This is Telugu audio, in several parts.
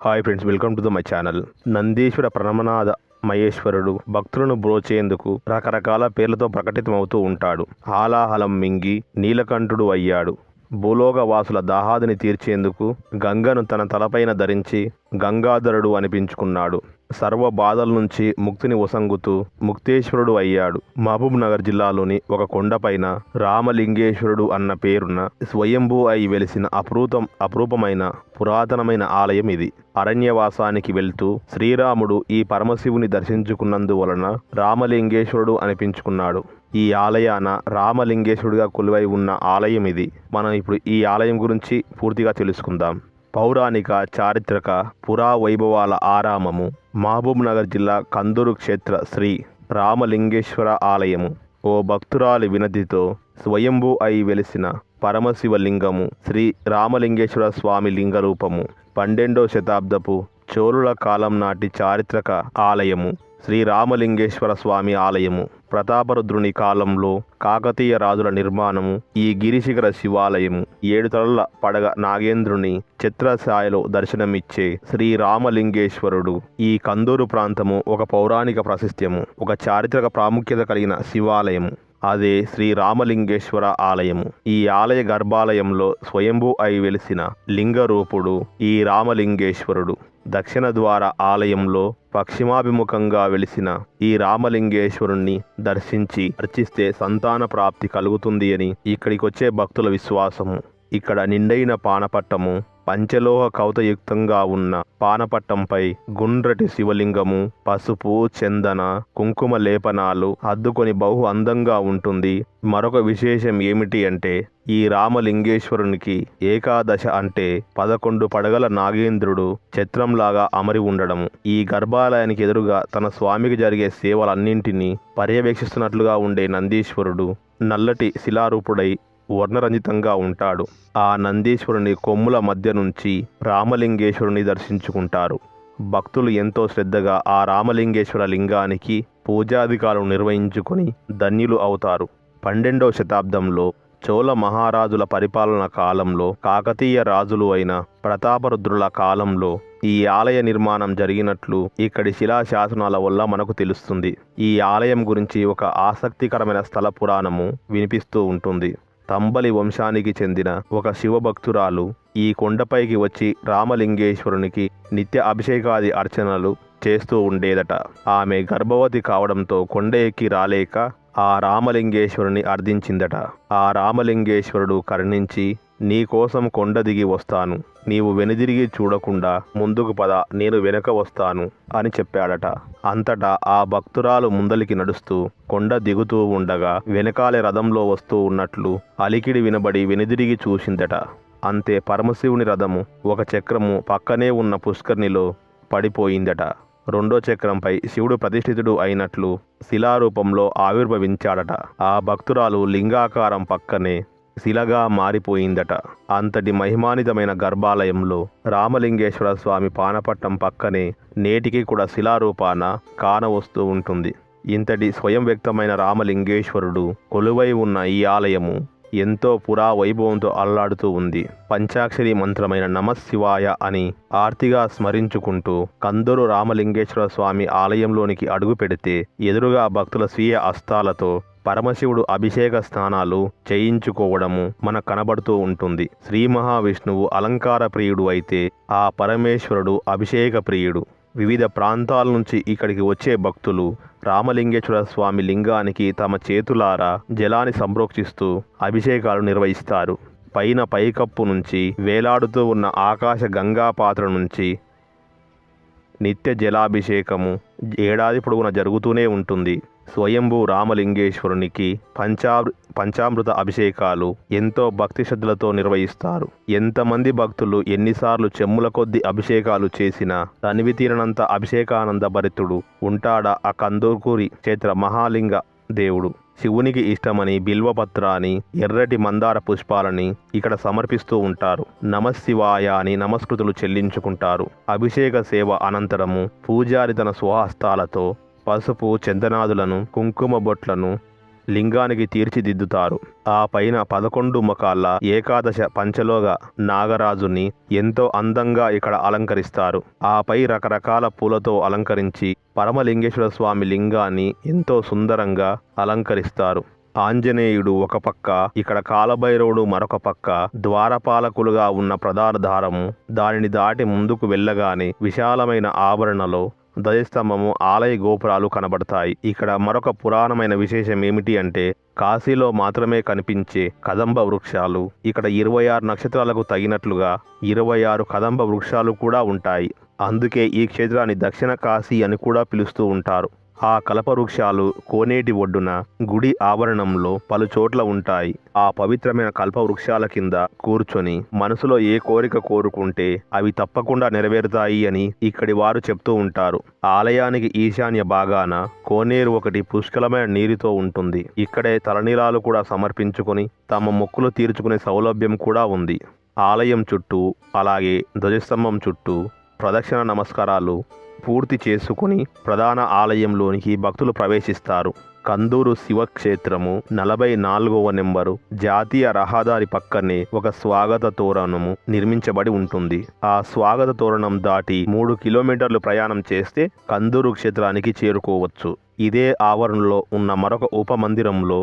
Hi friends welcome to the my channel Nandishwara ప్రణమనాథ మహేశ్వరుడు భక్తులను బ్రోచేందుకు రకరకాల పేర్లతో ప్రకటితమవుతూ ఉంటాడు హాలాహలం మింగి నీలకంఠుడు అయ్యాడు భూలోక వాసుల దాహాదిని తీర్చేందుకు గంగను తన తలపైన ధరించి గంగాధరుడు అనిపించుకున్నాడు సర్వ బాధల నుంచి ముక్తిని ఒసంగుతూ ముక్తేశ్వరుడు అయ్యాడు. మహబూబ్ నగర్ జిల్లాలోని ఒక కొండపైన రామలింగేశ్వరుడు అన్న పేరున్న స్వయంభూ అయి వెలిసిన అపరూతం అపరూపమైన పురాతనమైన ఆలయం ఇది. అరణ్యవాసానికి వెళ్తూ శ్రీరాముడు ఈ పరమశివుని దర్శించుకున్నందువలన రామలింగేశ్వరుడు అనిపించుకున్నాడు. ఈ ఆలయాన రామలింగేశ్వరుడిగా కొలువై ఉన్న ఆలయం ఇది. మనం ఇప్పుడు ఈ ఆలయం గురించి పూర్తిగా తెలుసుకుందాం. పౌరాణిక చారిత్రక పురా వైభవాల ఆరామము మహబూబ్నగర్ జిల్లా కందూరు క్షేత్ర శ్రీ రామలింగేశ్వర ఆలయము. ఓ భక్తురాలి వినతితో స్వయంభూ అయి వెలిసిన పరమశివ లింగము శ్రీ రామలింగేశ్వర స్వామి లింగ రూపము పన్నెండో శతాబ్దపు చోళుల కాలం నాటి చారిత్రక ఆలయము. శ్రీ రామలింగేశ్వర స్వామి ఆలయము ప్రతాపరుద్రుని కాలంలో కాకతీయ రాజుల నిర్మాణము ఈ గిరిశిఖర శివాలయము ఏడు తలల పడగ నాగేంద్రుని చిత్రసాయలో దర్శనమిచ్చే శ్రీ రామలింగేశ్వరుడు ఈ కందూరు ప్రాంతము ఒక పౌరాణిక ప్రశస్త్యము ఒక చారిత్రక ప్రాముఖ్యత కలిగిన శివాలయము. అదే శ్రీ రామలింగేశ్వర ఆలయము. ఈ ఆలయ గర్భాలయంలో స్వయంభూ అయి వెలిసిన లింగరూపుడు ఈ రామలింగేశ్వరుడు. దక్షిణ ద్వార ఆలయంలో పశ్చిమాభిముఖంగా వెలిసిన ఈ రామలింగేశ్వరుణ్ణి దర్శించి అర్చిస్తే సంతాన ప్రాప్తి కలుగుతుంది అని ఇక్కడికి వచ్చే భక్తుల విశ్వాసము. ఇక్కడ నిండైన పానపట్టము పంచలోహ కౌతయుక్తంగా ఉన్న పానపట్టంపై గుండ్రటి శివలింగము పసుపు చందన కుంకుమ లేపనాలు అద్దుకొని బహు అందంగా ఉంటుంది. మరొక విశేషం ఏమిటి అంటే ఈ రామలింగేశ్వరునికి ఏకాదశ అంటే పదకొండు పడగల నాగేంద్రుడు ఛత్రంలాగా అమరి ఉండడము. ఈ గర్భాలయానికి ఎదురుగా తన స్వామికి జరిగే సేవలన్నింటినీ పర్యవేక్షిస్తున్నట్లుగా ఉండే నందీశ్వరుడు నల్లటి శిలారూపుడై వర్ణరంజితంగా ఉంటాడు. ఆ నందీశ్వరుని కొమ్ముల మధ్య నుంచి రామలింగేశ్వరుని దర్శించుకుంటారు. భక్తులు ఎంతో శ్రద్ధగా ఆ రామలింగేశ్వర లింగానికి పూజాధికారులు నిర్వహించుకొని ధన్యులు అవుతారు. పన్నెండవ శతాబ్దంలో చోళ మహారాజుల పరిపాలన కాలంలో కాకతీయ రాజులు అయిన ప్రతాపరుద్రుల కాలంలో ఈ ఆలయ నిర్మాణం జరిగినట్లు ఇక్కడి శిలాశాసనాల వల్ల మనకు తెలుస్తుంది. ఈ ఆలయం గురించి ఒక ఆసక్తికరమైన స్థల పురాణము వినిపిస్తూ ఉంటుంది. తంబలి వంశానికి చెందిన ఒక శివభక్తురాలు ఈ కొండపైకి వచ్చి రామలింగేశ్వరునికి నిత్య అభిషేకాది అర్చనలు చేస్తూ ఉండేదట. ఆమె గర్భవతి కావడంతో కొండ ఎక్కి రాలేక ఆ రామలింగేశ్వరుని అర్థించిందట ఆ రామలింగేశ్వరుడు కరుణించి నీకోసం కొండ దిగి వస్తాను. నీవు వెనుదిరిగి చూడకుండా ముందుకు పద నేను వెనక వస్తాను అని చెప్పాడట. అంతటా ఆ భక్తురాలు ముందలికి నడుస్తూ కొండ దిగుతూ ఉండగా వెనకాలే రథంలో వస్తూ ఉన్నట్లు అలికిడి వినబడి వెనుదిరిగి చూసిందట. అంతే పరమశివుని రథము ఒక చక్రము పక్కనే ఉన్న పుష్కరిణిలో పడిపోయిందట. రెండో చక్రంపై శివుడు ప్రతిష్ఠితుడు అయినట్లు శిలారూపంలో ఆవిర్భవించాడట. ఆ భక్తురాలు లింగాకారం పక్కనే శిలగా మారిపోయిందట. అంతటి మహిమానితమైన గర్భాలయంలో రామలింగేశ్వర స్వామి పానపట్టం పక్కనే నేటికి కూడా శిలారూపాన కానవస్తూ ఉంటుంది. ఇంతటి స్వయం వ్యక్తమైన రామలింగేశ్వరుడు కొలువై ఉన్న ఈ ఆలయము ఎంతో పురా వైభవంతో అల్లాడుతూ ఉంది. పంచాక్షరి మంత్రమైన నమశివాయ అని ఆర్తిగా స్మరించుకుంటూ కందరు రామలింగేశ్వర స్వామి ఆలయంలోనికి అడుగు పెడితే ఎదురుగా భక్తుల స్వీయ అస్తాలతో పరమశివుడు అభిషేక స్నానాలు చేయించుకోవడము మన కనబడుతూ ఉంటుంది. శ్రీ మహావిష్ణువు అలంకార ప్రియుడు అయితే ఆ పరమేశ్వరుడు అభిషేక ప్రియుడు. వివిధ ప్రాంతాల నుంచి ఇక్కడికి వచ్చే భక్తులు రామలింగేశ్వర స్వామి లింగానికి తమ చేతులారా జలాన్ని సంప్రోక్షిస్తూ అభిషేకాలు నిర్వహిస్తారు. పైన పైకప్పు నుంచి వేలాడుతూ ఉన్న ఆకాశ గంగా పాత్ర నుంచి నిత్య జలాభిషేకము ఏడాది పొడవునా జరుగుతూనే ఉంటుంది. స్వయంభూ రామలింగేశ్వరునికి పంచా పంచామృత అభిషేకాలు ఎంతో భక్తి శ్రద్ధలతో నిర్వహిస్తారు. ఎంతమంది భక్తులు ఎన్నిసార్లు చెమ్ముల కొద్ది అభిషేకాలు చేసినా తనివి తీరనంత అభిషేకానంద భరితుడు ఉంటాడా ఆ కందూర్కూరి క్షేత్ర మహాలింగ దేవుడు. శివునికి ఇష్టమని బిల్వపత్రాన్ని ఎర్రటి మందార పుష్పాలని ఇక్కడ సమర్పిస్తూ ఉంటారు. నమశివాయ అని నమస్కృతులు చెల్లించుకుంటారు. అభిషేక సేవ అనంతరము పూజారి తన స్వహస్తాలతో పసుపు చందనాదులను కుంకుమ బొట్లను లింగానికి తీర్చిదిద్దుతారు. ఆ పైన పదకొండు ముఖాల ఏకాదశ పంచలోగ నాగరాజుని ఎంతో అందంగా ఇక్కడ అలంకరిస్తారు. ఆపై రకరకాల పూలతో అలంకరించి పరమలింగేశ్వర స్వామి లింగాన్ని ఎంతో సుందరంగా అలంకరిస్తారు. ఆంజనేయుడు ఒక పక్క ఇక్కడ కాలభైరవుడు మరొక పక్క ద్వారపాలకులుగా ఉన్న ప్రధాన దానిని దాటి ముందుకు వెళ్ళగానే విశాలమైన ఆవరణలో ధ్వజస్తంభము ఆలయ గోపురాలు కనబడతాయి. ఇక్కడ మరొక పురాణమైన విశేషం ఏమిటి అంటే కాశీలో మాత్రమే కనిపించే కదంబ వృక్షాలు. ఇక్కడ ఇరవై ఆరు నక్షత్రాలకు తగినట్లుగా ఇరవై ఆరు కదంబ వృక్షాలు కూడా ఉంటాయి. అందుకే ఈ క్షేత్రాన్ని దక్షిణ కాశీ అని కూడా పిలుస్తూ ఉంటారు. ఆ కల్పవృక్షాలు కోనేటి ఒడ్డున గుడి ఆవరణంలో పలుచోట్ల ఉంటాయి. ఆ పవిత్రమైన కల్పవృక్షాల కింద కూర్చొని మనసులో ఏ కోరిక కోరుకుంటే అవి తప్పకుండా నెరవేరుతాయి అని ఇక్కడి వారు చెప్తూ ఉంటారు. ఆలయానికి ఈశాన్య భాగాన కోనేరు ఒకటి పుష్కలమైన నీరుతో ఉంటుంది. ఇక్కడే తలనీలాలు కూడా సమర్పించుకొని తమ మొక్కులు తీర్చుకునే సౌలభ్యం కూడా ఉంది. ఆలయం చుట్టూ అలాగే ధ్వజస్తంభం చుట్టూ ప్రదక్షిణ నమస్కారాలు పూర్తి చేసుకుని ప్రధాన ఆలయంలోనికి భక్తులు ప్రవేశిస్తారు. కందూరు శివక్షేత్రము నలభై నాలుగవ నెంబరు జాతీయ రహదారి పక్కనే ఒక స్వాగత తోరణము నిర్మించబడి ఉంటుంది. ఆ స్వాగత తోరణం దాటి మూడు కిలోమీటర్లు ప్రయాణం చేస్తే కందూరు క్షేత్రానికి చేరుకోవచ్చు. ఇదే ఆవరణలో ఉన్న మరొక ఉపమందిరంలో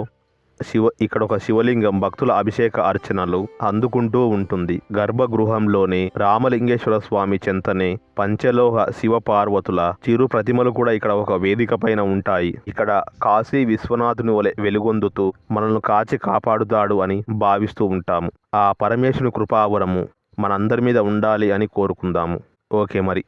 శివ ఇక్కడ ఒక శివలింగం భక్తుల అభిషేక అర్చనలు అందుకుంటూ ఉంటుంది. గర్భగృహంలోనే రామలింగేశ్వర స్వామి చెంతనే పంచలోహ శివ పార్వతుల చిరు ప్రతిమలు కూడా ఇక్కడ ఒక వేదిక పైన ఉంటాయి. ఇక్కడ కాశీ విశ్వనాథుని వలె వెలుగొందుతూ మనల్ని కాచి కాపాడుతాడు అని భావిస్తూ ఉంటాము. ఆ పరమేశ్వరుని కృపావరము మనందరి మీద ఉండాలి అని కోరుకుందాము. ఓకే మరి.